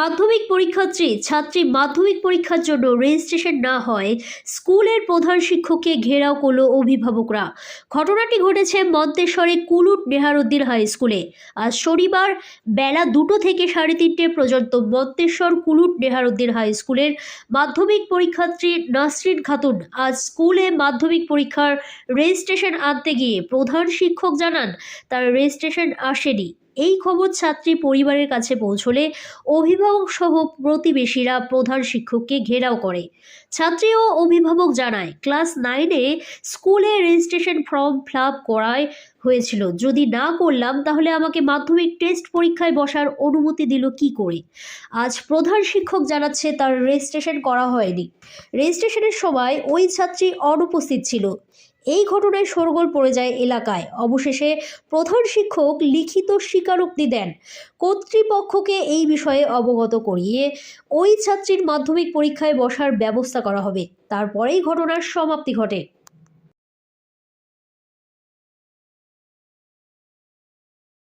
মাধ্যমিক পরীক্ষার্থী ছাত্রী মাধ্যমিক পরীক্ষার জন্য রেজিস্ট্রেশন না হয়, স্কুলের প্রধান শিক্ষককে ঘেরাও করল অভিভাবকরা। ঘটনাটি ঘটেছে মন্তেশ্বরে কুলুট নেহারুদ্দিন হাই স্কুলে। আজ শনিবার বেলা দুটো থেকে সাড়ে তিনটে পর্যন্ত মন্তেশ্বর কুলুট নেহারুদ্দিন হাই স্কুলের মাধ্যমিক পরীক্ষার্থী নাসরিন খাতুন আজ স্কুলে মাধ্যমিক পরীক্ষার রেজিস্ট্রেশন আনতে গিয়ে প্রধান শিক্ষক জানান, তার রেজিস্ট্রেশন আসেনি। এই খবর ছাত্রী পরিবারের কাছে পৌঁছলে অভিভাবক সহ প্রতিবেশীরা প্রধান শিক্ষককে ঘেরাও করে। ছাত্রী ও অভিভাবক জানায়, ক্লাস নাইনে স্কুলে রেজিস্ট্রেশন ফর্ম ফিল করায় হয়েছিল। যদি না করলাম, তাহলে আমাকে মাধ্যমিক টেস্ট পরীক্ষায় বসার অনুমতি দিল কি করে? আজ প্রধান শিক্ষক জানাচ্ছে, তার রেজিস্ট্রেশন করা হয়নি। রেজিস্ট্রেশনের সময় ওই ছাত্রী অনুপস্থিত ছিল। এই ঘটনায় শোরগোল পড়ে যায় এলাকায়। অবশেষে প্রধান শিক্ষক লিখিত স্বীকারোক্তি দেন। কর্তৃপক্ষকে এই বিষয়ে অবগত করিয়ে ওই ছাত্রীর মাধ্যমিক পরীক্ষায় বসার ব্যবস্থা করা হবে। তারপরেই ঘটনার সমাপ্তি ঘটে।